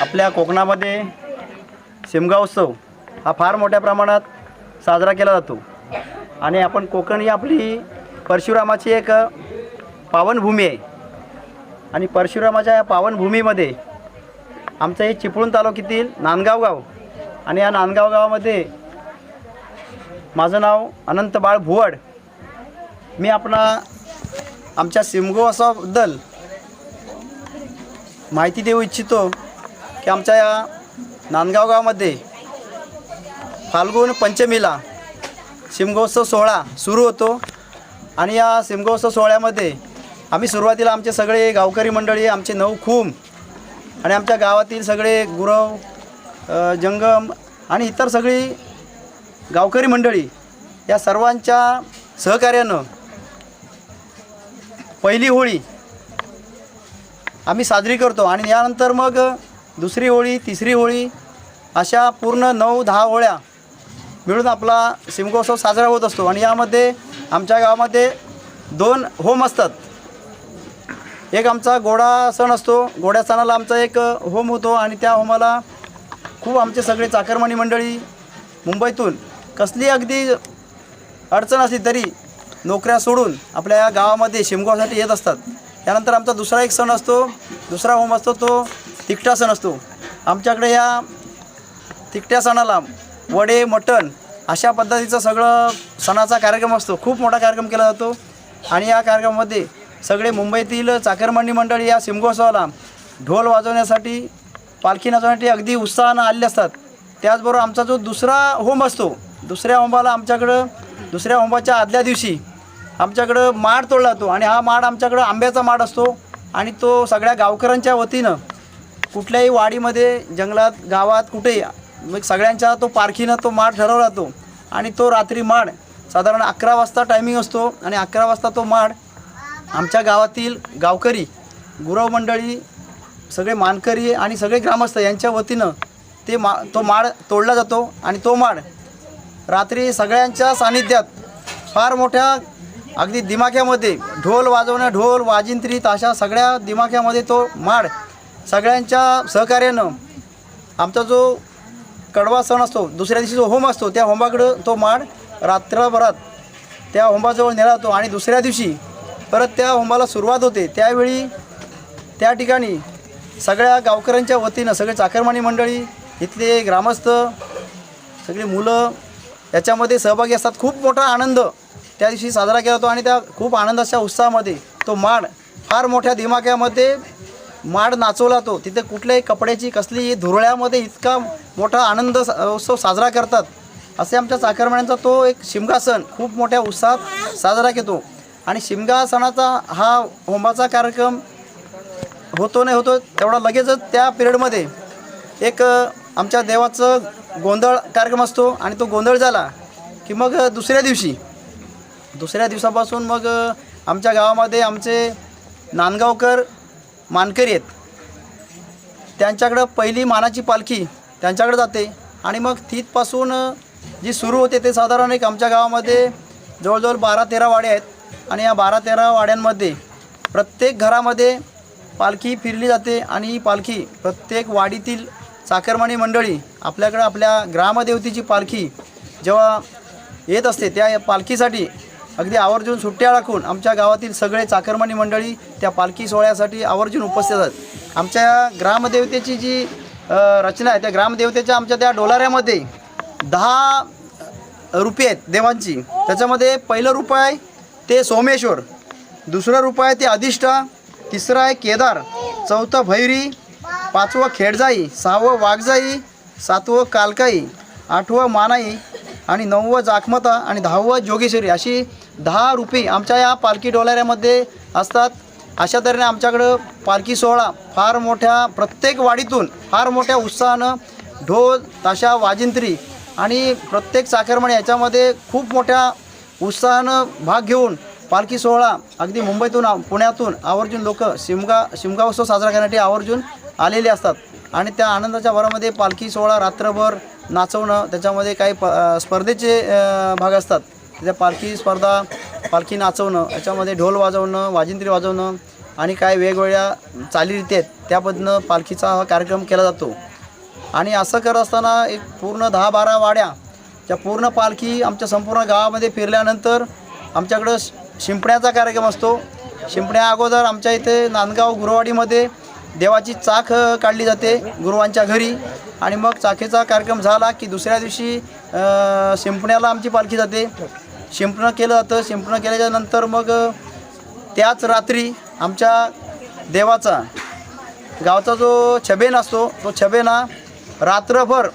आपल्या कोकणामध्ये शिमगा उत्सव हा फार मोठ्या प्रमाणात साजरा केला जातो. आणि आपण कोकण ही आपली परशुरामाची एक पावनभूमी आहे. आणि परशुरामाच्या या पावनभूमीमध्ये आमचं हे चिपळूण तालुक्यातील नांदगाव गाव आणि या नांदगाव गावामध्ये माझं नाव अनंत बाळ भुवड. मी आपणा आमच्या सिमगोवासाबद्दल माहिती देऊ इच्छितो की आमच्या या नांदगाव गावामध्ये फाल्गुन पंचमीला सिमगोत्सव सोहळा सुरू होतो आणि या सिमगोत्सव सोहळ्यामध्ये आम्ही सुरुवातीला आमचे सगळे गावकरी मंडळी आमचे नऊ खूम आणि आमच्या गावातील सगळे गुरव जंगम आणि इतर सगळी गावकरी मंडळी या सर्वांच्या सहकार्यानं पहिली होळी आम्ही साजरी करतो आणि यानंतर मग दुसरी होळी तिसरी होळी अशा पूर्ण नऊ दहा होळ्या मिळून आपला शिमगोत्सव साजरा होत असतो. आणि यामध्ये आमच्या गावामध्ये दोन होम असतात. एक आमचा गोडा सण असतो. गोड्या सणाला आमचा एक होम होतो आणि त्या होमाला खूप आमचे सगळे चाकरमानी मंडळी मुंबईतून कसली अगदी अडचण असली तरी नोकऱ्या सोडून आपल्या या गावामध्ये शिमगोसाठी येत असतात. त्यानंतर आमचा दुसरा एक सण असतो दुसरा होम असतो तो तिकटा सण असतो. आमच्याकडे या तिकट्या सणाला वडे मटण अशा पद्धतीचं सगळं सणाचा कार्यक्रम असतो. खूप मोठा कार्यक्रम केला जातो. आणि या कार्यक्रमामध्ये सगळे मुंबईतील चाकरमांडी मंडळी या शिमगोत्सवाला ढोल वाजवण्यासाठी पालखी नाचवण्यासाठी अगदी उत्साहानं आलेले असतात. त्याचबरोबर आमचा जो दुसरा होम असतो दुसऱ्या ओंबाला आमच्याकडं दुसऱ्या ओंबाच्या आदल्या दिवशी आमच्याकडं माड तोडला जातो आणि हा माड आमच्याकडं आंब्याचा माड असतो आणि तो सगळ्या गावकऱ्यांच्या वतीनं कुठल्याही वाडीमध्ये जंगलात गावात कुठेही मग सगळ्यांच्या तो पारखीनं तो माड ठरवला जातो आणि तो रात्री माड साधारण अकरा वाजता टायमिंग असतो आणि अकरा वाजता तो माड आमच्या गावातील गावकरी गुरव मंडळी सगळे मानकरी आणि सगळे ग्रामस्थ यांच्या वतीनं ते मा तो माड तोडला जातो आणि तो माड रात्री सगळ्यांच्या सानिध्यात फार मोठ्या अगदी दिमाख्यामध्ये ढोल वाजवणं ढोल वाजिंत्री ताशा सगळ्या दिमाख्यामध्ये तो माड सगळ्यांच्या सहकार्यानं आमचा जो कडवा सण असतो दुसऱ्या दिवशी जो होम असतो त्या होमाकडं तो माड रात्रभरात त्या होमाजवळ नेला जातो आणि दुसऱ्या दिवशी परत त्या होमाला सुरुवात होते. त्यावेळी त्या ठिकाणी सगळ्या गावकऱ्यांच्या वतीनं सगळे चाकरमानी मंडळी इथले ग्रामस्थ सगळी मुलं याच्यामध्ये सहभागी असतात. खूप मोठा आनंद त्या दिवशी साजरा केला जातो आणि त्या खूप आनंदाच्या उत्साहामध्ये तो माड फार मोठ्या दिमाक्यामध्ये माड नाचवला जातो तिथे कुठल्याही कपड्याची कसलीही धुरळ्यामध्ये इतका मोठा आनंद स- उत्सव साजरा करतात. असे आमच्या चाकरमान्यांचा तो एक शिमगा सण खूप मोठ्या उत्साहात साजरा केतो. आणि शिमगा सणाचा हा होमाचा कार्यक्रम होतो नाही होतो तेवढा लगेचच त्या पिरियडमध्ये एक आमच्या देवाचं गोंधळ कार्यक्रम असतो आणि तो गोंधळ झाला की मग दुसऱ्या दिवशी. दुसऱ्या दिवसापासून मग आमच्या गावामध्ये आमचे नांदगावकर मानकरी आहेत. त्यांच्याकडं पहिली मानाची पालखी त्यांच्याकडे जाते आणि मग तिथपासून जी सुरू होते ते साधारण एक आमच्या गावामध्ये जवळजवळ बारा तेरा वाडे आहेत आणि या बारा तेरा वाड्यांमध्ये प्रत्येक घरामध्ये पालखी फिरली जाते आणि ही पालखी प्रत्येक वाडीतील चाकरमानी मंडळी आपल्याकडं आपल्या ग्रामदेवतेची पालखी जेव्हा येत असते त्या पालखीसाठी अगदी आवर्जून सुट्ट्या राखून आमच्या गावातील सगळे चाकरमानी मंडळी त्या पालखी सोहळ्यासाठी आवर्जून उपस्थित असतात आमच्या ग्रामदेवतेची जी रचना आहे त्या ग्रामदेवतेच्या आमच्या त्या डोलाऱ्यामध्ये दहा रुपये आहेत देवांची. त्याच्यामध्ये पहिलं रूप आहे ते सोमेश्वर दुसरं रूप आहे ते अधिष्ठा तिसरं आहे केदार चौथं भैरी पाचवं खेडजाई सहावं वाघजाई सातवं कालकाई आठवं मानाई आणि नववं जाखमता आणि दहावं जोगेश्वरी अशी दहा रुपये आमच्या या पालखी डोलाऱ्यामध्ये असतात. अशा तऱ्हेने आमच्याकडं पालखी सोहळा फार मोठ्या प्रत्येक वाडीतून फार मोठ्या उत्साहानं ढोल ताशा वाजिंत्री आणि प्रत्येक चाकरमानी याच्यामध्ये खूप मोठ्या उत्साहानं भाग घेऊन पालखी सोहळा अगदी मुंबईतून पुण्यातून आवर्जून लोक शिमगा शिमगा उत्सव साजरा करण्यासाठी आवर्जून आलेले असतात. आणि त्या आनंदाच्या भरामध्ये पालखी सोहळा रात्रभर नाचवणं त्याच्यामध्ये काही प स्पर्धेचे भाग असतात. त्या पालखी स्पर्धा पालखी नाचवणं याच्यामध्ये ढोल वाजवणं वाजिंत्री वाजवणं आणि काय वेगवेगळ्या चालीरीती आहेत त्या पद्धतीनं पालखीचा हा कार्यक्रम केला जातो. आणि असं करत असताना एक पूर्ण दहा बारा वाड्या त्या पूर्ण पालखी आमच्या संपूर्ण गावामध्ये फिरल्यानंतर आमच्याकडं शि- शिंपण्याचा कार्यक्रम असतो. शिंपण्या अगोदर आमच्या इथे नांदगाव गुरुवाडीमध्ये देवाची चाख काढली जाते गुरुवांच्या घरी. आणि मग चाखेचा कार्यक्रम झाला की दुसऱ्या दिवशी शिंपण्याला आमची पालखी जाते. शिंपणं केलं जातं. शिंपणं केल्याच्यानंतर मग त्याच रात्री आमच्या देवाचा गावचा जो छबेन असतो तो छबेना रात्रभर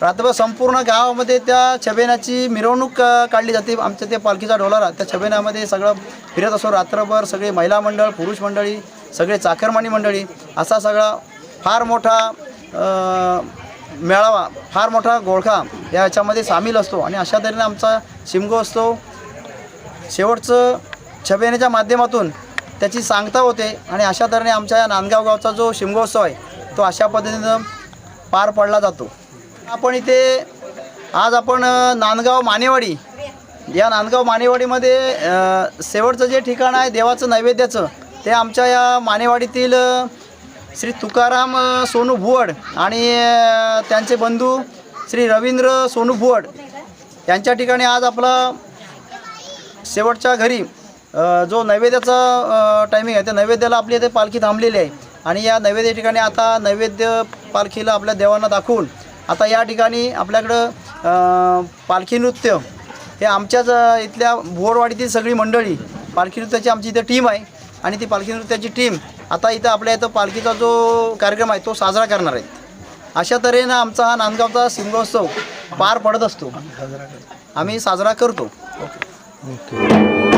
रात्रभर संपूर्ण गावामध्ये त्या छबेनाची मिरवणूक काढली जाते. आमच्या ते पालखीचा ढोलारा त्या छबेनामध्ये सगळं फिरत असतो. रात्रभर सगळे महिला मंडळ पुरुष मंडळी सगळे चाकरमानी मंडळी असा सगळा फार मोठा मेळावा फार मोठा गोळखा या याच्यामध्ये सामील असतो. आणि अशा तऱ्हेने आमचा शिमगो असतो. शेवटचं छबेनेच्या माध्यमातून त्याची सांगता होते. आणि अशा तऱ्हेने आमच्या या नांदगाव गावचा जो शिमगोत्सव आहे तो अशा पद्धतीनं पार पडला जातो. आपण इथे आज आपण नांदगाव मानेवाडी या नांदगाव मानेवाडीमध्ये शेवटचं जे ठिकाण आहे देवाचं नैवेद्याचं ते आमच्या या मानेवाडीतील श्री तुकाराम सोनू भुवड आणि त्यांचे बंधू श्री रवींद्र सोनू भुवड यांच्या ठिकाणी आज आपला शेवटच्या घरी जो नैवेद्याचा टायमिंग आहे त्या नैवेद्याला आपली इथे पालखी थांबलेली आहे. आणि या नैवेद्य ठिकाणी आता नैवेद्य पालखीला आपल्या देवांना दाखवून आता या ठिकाणी आपल्याकडं पालखी नृत्य हे आमच्याच इथल्या भोरवाडीतील सगळी मंडळी पालखी नृत्याची आमची इथे टीम आहे. आणि ती पालखी नृत्याची टीम आता इथं आपल्या इथं पालखीचा जो कार्यक्रम आहे तो साजरा करणार आहेत. अशा तऱ्हेनं आमचा हा नांदगावचा शिमगोत्सव पार पडत असतो. आम्ही साजरा करतो. ओके.